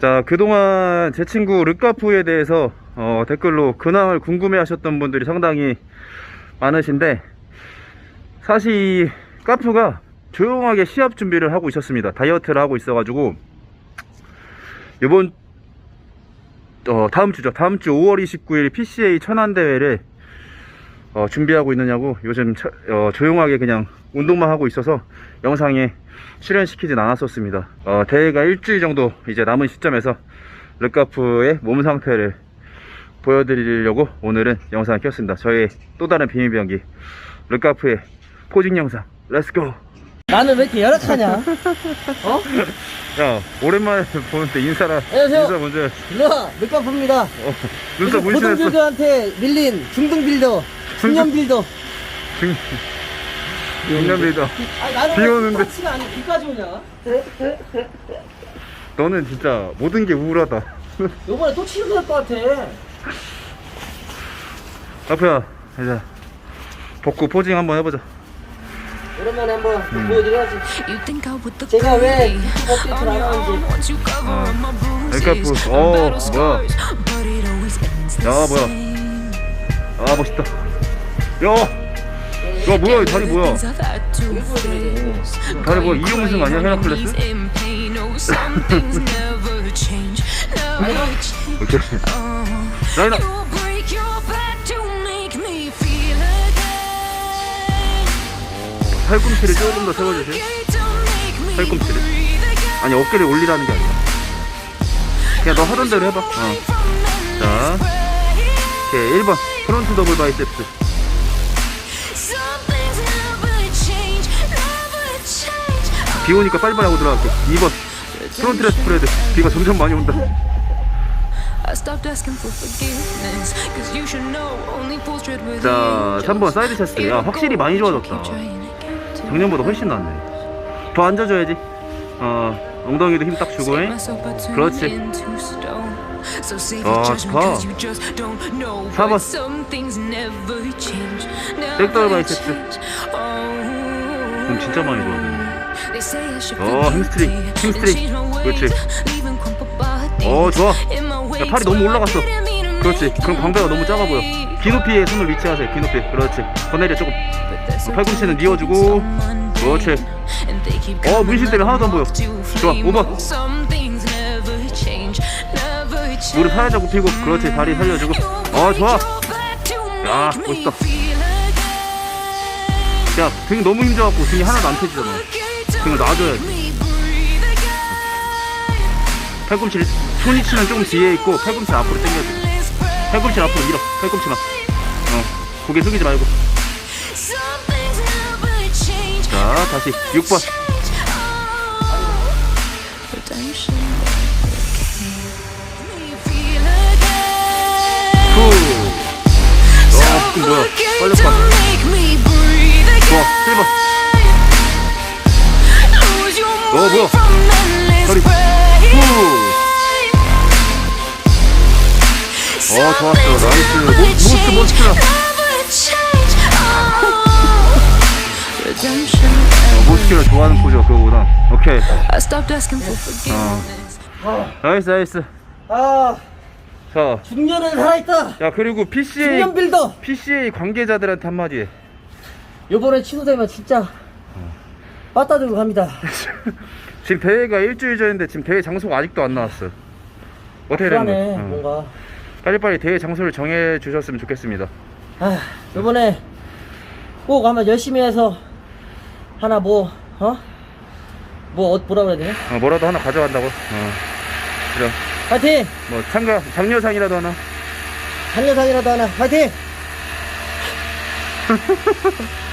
자, 그동안 제 친구 르카프에 대해서 어, 댓글로 근황을 궁금해 하셨던 분들이 상당히 많으신데, 사실 이 카프가 조용하게 시합 준비를 하고 있었습니다. 다이어트를 하고 있어 가지고, 이번, 어, 다음 주죠. 다음 주 5월 29일 PCA 천안대회를 어, 준비하고 있느냐고 요즘 차- 어, 조용하게 그냥 운동만 하고 있어서 영상에 출연시키진 않았었습니다. 어, 대회가 일주일 정도 이제 남은 시점에서 르카프의 몸 상태를 보여드리려고 오늘은 영상을 켰습니다. 저의 또 다른 비밀 병기 르카프의 포징 영상 렛츠고! 나는 왜 이렇게 열악하냐? 어? 야 오랜만에 보는데 인사라 안녕하세요. 인사 먼저 해. 일로와 늦가프입니다 어, 눈썹 문신했어 고등빌더한테 밀린 중등빌더 중년 빌더. 중... 중년비다 아 나는 비 오는데. 가 아니야 비까지 오냐? 너는 진짜 모든 게 우울하다. 요번에 또 치료될 것 같아. 아프야 이제 벗고 포징 한번 해보자. 오랜만에 한번 음. 보여드려야지. 제가 왜 업데이트를 안 하는지. once you cover 어. 그러니까 뭐, 어, 뭐야. 야, 뭐야. 아 멋있다 야! 야 뭐야 이 다리 뭐야. 다리 뭐야 이용승 아니야 헤라클레스? Oh, Oh, again. 팔꿈치를 조금 더 세워주세요 팔꿈치를. 아니 어깨를 올리라는 게 아니라 그냥 너 하던 대로 해봐 어. 자 오케이 1번 프론트 더블 바이셉스 비 오니까 빨리빨리 하고 들어갈게 2번 프론트레 스프레드 비가 점점 많이 온다. 자 the 3번 사이드 체스트 야. 확실히 많이 좋아졌다. 작년보다 훨씬 낫네. 더 앉아줘야지. 어 엉덩이도 힘 딱 주고 잉? 그렇지. 아, 좋다. 4번. 백돌 바이셉스. 그럼 진짜 많이 좋아졌네 어, 힘스트릭, 힘스트릭. 그렇지. 어 좋아. 야, 팔이 너무 올라갔어. 그렇지. 그럼 광배가 너무 작아 보여. 귀 높이에 손을 위치하세요 귀 높이 그렇지. 더 내려 조금 어, 팔꿈치는 뉘어주고. 그렇지. 어 문신 때문에 하나도 안 보여. 좋아, 5번. 무릎 살짝 굽히고 그렇지. 다리 살려주고. 어 좋아. 야 멋있다. 멋있다 야등 너무 힘줘갖고 등이 하나도 안 펴지잖아 등을 놔줘야지. 팔꿈치를 손이 치면 조금 뒤에 있고 팔꿈치 앞으로 당겨주고 팔꿈치 앞으로 밀어. 팔꿈치만. 어 고개 숙이지 말고. 자 다시 6번. 후. 어 뭐야? 빨리 봐좋 어 뭐야? 허리. 후. 어 좋았어. 나이스. 모, 모스트 모스트 어, 모스트가 좋아하는 포즈가 그거보다. 오케이. Forgiveness. 나이스 나이스. 아 자. 중년은 살아있다. 야 그리고 PCA 중년 빌더. PCA 관계자들한테 한마디 해. 요번에 취소되면 진짜 빠따 들고 갑니다 지금 대회가 일주일 전인데 지금 대회 장소가 아직도 안 나왔어 어떻게 되는 불안해 거야? 어. 뭔가 빨리빨리 대회 장소를 정해 주셨으면 좋겠습니다 아 요번에 꼭 한번 열심히 해서 하나 뭐 어? 뭐 어, 뭐라 그래야 되냐? 어, 뭐라도 하나 가져간다고 어. 그래 파이팅! 뭐 참가 장려상이라도 하나 장려상이라도 하나 파이팅!